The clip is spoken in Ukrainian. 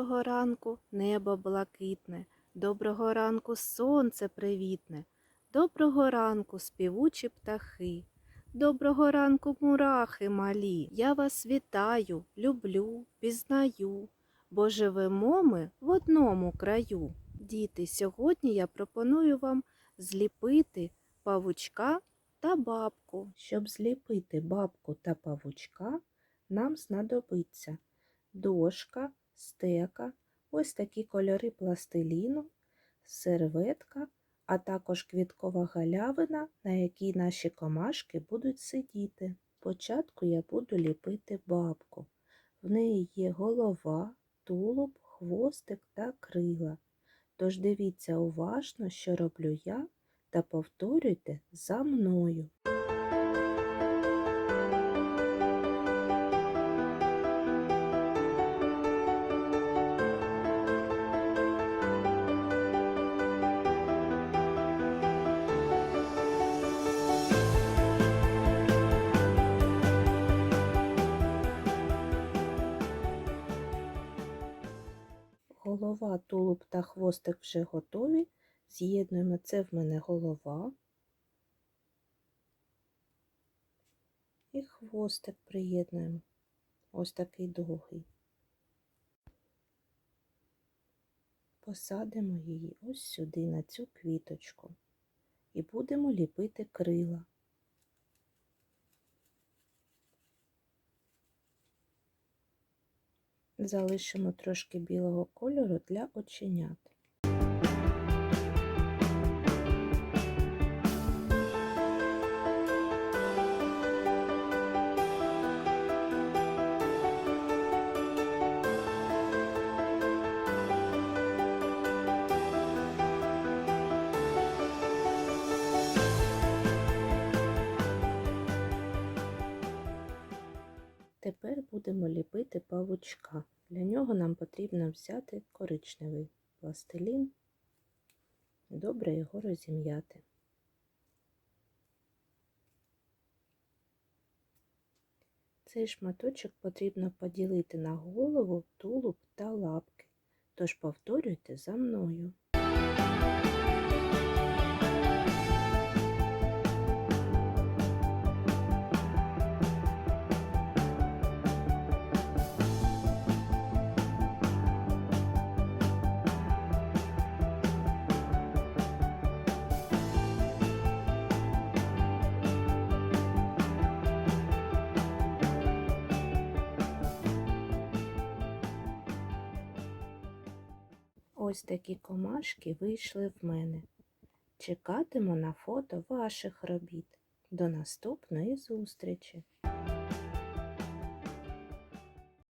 Доброго ранку, небо блакитне, доброго ранку сонце привітне, доброго ранку співучі птахи, доброго ранку мурахи малі. Я вас вітаю, люблю, пізнаю, бо живемо ми в одному краю. Діти, сьогодні я пропоную вам зліпити павучка та бабку. Щоб зліпити бабку та павучка, нам знадобиться дошка, стека, ось такі кольори пластиліну, серветка, а також квіткова галявина, на якій наші комашки будуть сидіти. Спочатку я буду ліпити бабку. В неї є голова, тулуб, хвостик та крила. Тож дивіться уважно, що роблю я, та повторюйте за мною. Голова, тулуб та хвостик вже готові. З'єднуємо це в мене голова. І хвостик приєднуємо. Ось такий довгий. Посадимо її ось сюди, на цю квіточку. І будемо ліпити крила. Залишимо трошки білого кольору для оченят. Тепер будемо ліпити павучка. Для нього нам потрібно взяти коричневий пластилін, добре його розім'яти. Цей шматочок потрібно поділити на голову, тулуб та лапки. Тож повторюйте за мною. Ось такі комашки вийшли в мене. Чекатиму на фото ваших робіт. До наступної зустрічі!